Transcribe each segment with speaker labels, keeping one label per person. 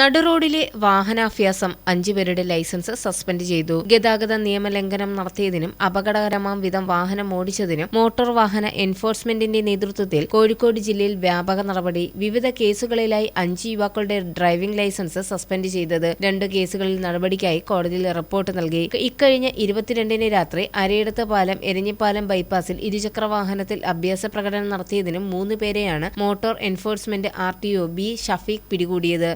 Speaker 1: നടുറോഡിലെ വാഹനാഭ്യാസം അഞ്ചുപേരുടെ licence suspend ചെയ്തു. ഗതാഗത നിയമലംഘനം നടത്തിയതിനും അപകടകരമാം വിധം വാഹനം ഓടിച്ചതിനും മോട്ടോർ വാഹന എൻഫോഴ്സ്മെന്റിന്റെ നേതൃത്വത്തിൽ കോഴിക്കോട് ജില്ലയിൽ വ്യാപക നടപടി വിവിധ കേസുകളിലായി അഞ്ച് യുവാക്കളുടെ ഡ്രൈവിംഗ് ലൈസൻസ് സസ്പെൻഡ് ചെയ്തത്. രണ്ട് കേസുകളിൽ നടപടിക്കായി കോടതിയിൽ റിപ്പോർട്ട് നൽകി. ഇക്കഴിഞ്ഞ ഇരുപത്തിരണ്ടിന് രാത്രി അരയിടത്ത് പാലം എരഞ്ഞിപ്പാലം ബൈപ്പാസിൽ ഇരുചക്ര വാഹനത്തിൽ അഭ്യാസ പ്രകടനം നടത്തിയതിനും മൂന്ന് പേരെയാണ് motor enforcement R T O B Shafeeq പിടികൂടിയത്.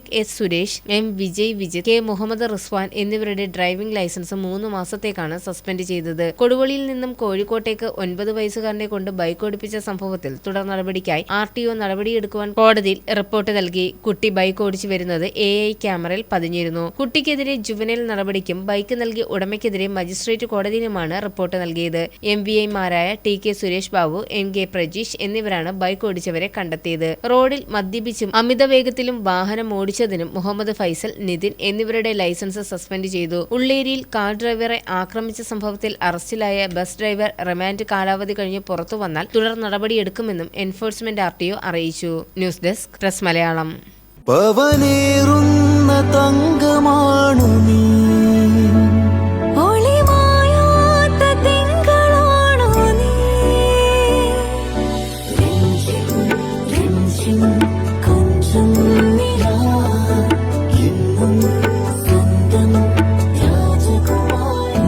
Speaker 1: Hrithik S Suresh M Vijay Vijith K Muhammad Rizwan എന്നിവരുടെ ഡ്രൈവിംഗ് ലൈസൻസ് മൂന്ന് മാസത്തേക്കാണ് സസ്പെൻഡ് ചെയ്തത്. കൊടുവള്ളിയിൽ നിന്നും കോഴിക്കോട്ടേക്ക് ഒൻപത് വയസ്സുകാരനെ കൊണ്ട് ബൈക്ക് ഓടിപ്പിച്ച സംഭവത്തിൽ തുടർ നടപടിക്കായി ആർ ടി ഒ നടപടിയെടുക്കുവാൻ കോടതിയിൽ റിപ്പോർട്ട് നൽകി. കുട്ടി ബൈക്ക് ഓടിച്ചു വരുന്നത് എ ഐ ക്യാമറയിൽ പതിഞ്ഞിരുന്നു. കുട്ടിക്കെതിരെ ജുവനൽ നടപടിക്കും ബൈക്ക് നൽകിയ ഉടമയ്ക്കെതിരെ മജിസ്ട്രേറ്റ് കോടതിയിലുമാണ് റിപ്പോർട്ട് നൽകിയത്. എം വി ഐമാരായ T K Suresh Babu M K Prajeesh എന്നിവരാണ് ബൈക്ക് ഓടിച്ചവരെ കണ്ടെത്തിയത്. റോഡിൽ മദ്യപിച്ചും അമിത വേഗത്തിലും വാഹനം ഓടിച്ചതിനും മുഹമ്മദ് ഫൈസൽ നിതിൻ എന്നിവരുടെ ലൈസൻസ് സസ്പെൻഡ് ചെയ്തു. ഉള്ളേരിയിൽ കാർ ഡ്രൈവറെ ആക്രമിച്ച സംഭവത്തിൽ അറസ്റ്റിലായ ബസ് ഡ്രൈവർ റിമാൻഡ് കാലാവധി കഴിഞ്ഞ് പുറത്തു വന്നാൽ തുടർ നടപടിയെടുക്കുമെന്നും എൻഫോഴ്സ്മെന്റ് ആർ അറിയിച്ചു. News desk press Malayalam.
Speaker 2: പവനേറുന്ന തങ്കമാണു നീ.
Speaker 3: ഒളിമായാത്ത തിങ്കളാണോ